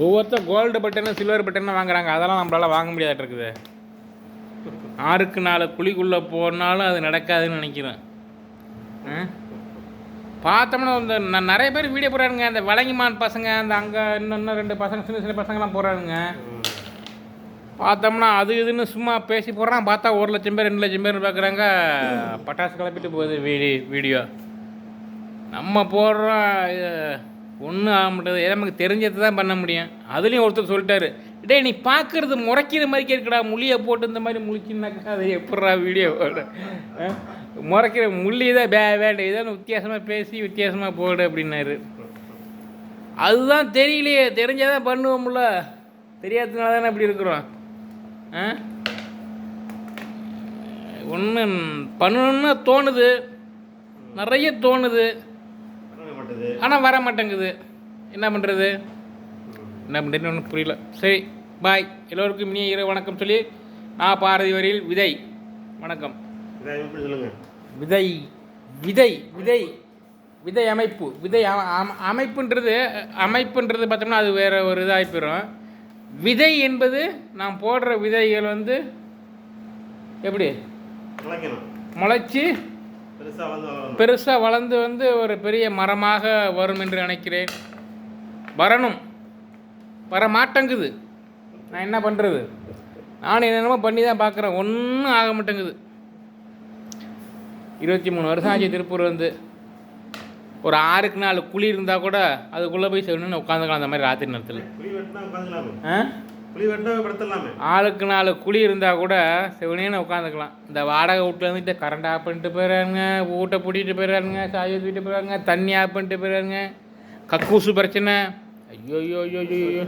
ஒவ்வொருத்தர் gold button silver button வாங்குறாங்க. அதெல்லாம் நம்மளால வாங்க முடியாத இருக்குது. ஆறுக்கு நாலு குழிக்குள்ளே போனாலும் அது நடக்காதுன்னு நினைக்கிறேன். ஆ? பார்த்தோம்னா இந்த ந- நிறைய பேர் வீடியோ போடுறானுங்க. அந்த வழங்கிமான் பசங்க அந்த அங்கே இன்னும் இன்னும் ரெண்டு பசங்க சின்ன சின்ன பசங்கலாம் போடுறானுங்க. பார்த்தோம்னா அது இதுன்னு சும்மா பேசி போடுறான். பார்த்தா ஒரு லட்சம் பேர் ரெண்டு லட்சம் பேர் பார்க்குறாங்க பட்டாசு கிளப்பிட்டு போகுது வீடி வீடியோ. நம்ம போடுறோம் ஒன்றும் ஆக முடியாது ஏதோ நமக்கு தெரிஞ்சது தான் பண்ண முடியும். அதுலேயும் ஒருத்தர் சொல்லிட்டாரு டே நீ பார்க்குறது முறைக்கிற மாதிரி கேட்கடா. முள்ளியை போட்டு இந்த மாதிரி முழிக்கினாக்கா அது எப்பட்றா வீடியோ முறைக்கிற முள்ளி தான் வே வேண்டாம். இதான் வித்தியாசமாக பேசி வித்தியாசமாக போடு அப்படின்னாரு. அதுதான் தெரியலையே. தெரிஞ்சாதான் பண்ணுவோம்ல. தெரியாததுனால தானே அப்படி இருக்கிறோம். ஆ? ஒன்று பண்ணணுன்னா தோணுது. நிறைய தோணுது. மாட்டேது ஆனால் வர மாட்டேங்குது. என்ன பண்ணுறது என்ன பண்ணுறதுன்னு ஒன்றும் புரியல. சரி பாய் எல்லோருக்கும் இனிய இரவு வணக்கம் சொல்லி நான் பாரதி வரியில் விதை. வணக்கம். விதை விதை விதை விதை. அமைப்பு. விதை அம- அம- அமைப்புன்றது அமைப்புன்றது பார்த்தோம்னா அது வேற ஒரு இதாகி போயிடும். விதை என்பது நாம் போடுற விதைகள் வந்து எப்படி? முளைச்சி பெருசாக வளர்ந்து வந்து ஒரு பெரிய மரமாக வரும் என்று நினைக்கிறேன். வரணும். வர மாட்டேங்குது நான் என்ன பண்ணுறது நான் என்னென்னமோ பண்ணி தான் பார்க்குறேன். ஒன்றும் ஆக மாட்டேங்குது. இருபத்தி மூணு வருஷம் ஆச்சு திருப்பூர் வந்து ஒரு ஆறுக்கு நாலு குழி இருந்தால் கூட அதுக்குள்ளே போய் செவனுன்னு உட்காந்துக்கலாம் அந்த மாதிரி ராத்திரி நேரத்தில். ஆ? குழி வெட்டினா ஆளுக்கு நாலு குழி இருந்தால் கூட சிவனேன்னு உட்காந்துக்கலாம். இந்த வாடகை வீட்டில் இருந்துட்டு கரண்ட் ஆஃப் பண்ணிட்டு போயிடுறாங்க வீட்டை பூட்டிட்டு போயிடுறாருங்க சாய் ஊற்றிட்டு போயிடுறாங்க தண்ணி ஆஃப் பண்ணிட்டு போயிடுறாங்க கக்கூசு பிரச்சனை. ஐயோ ஐயோ ஐயோ ஐயோ.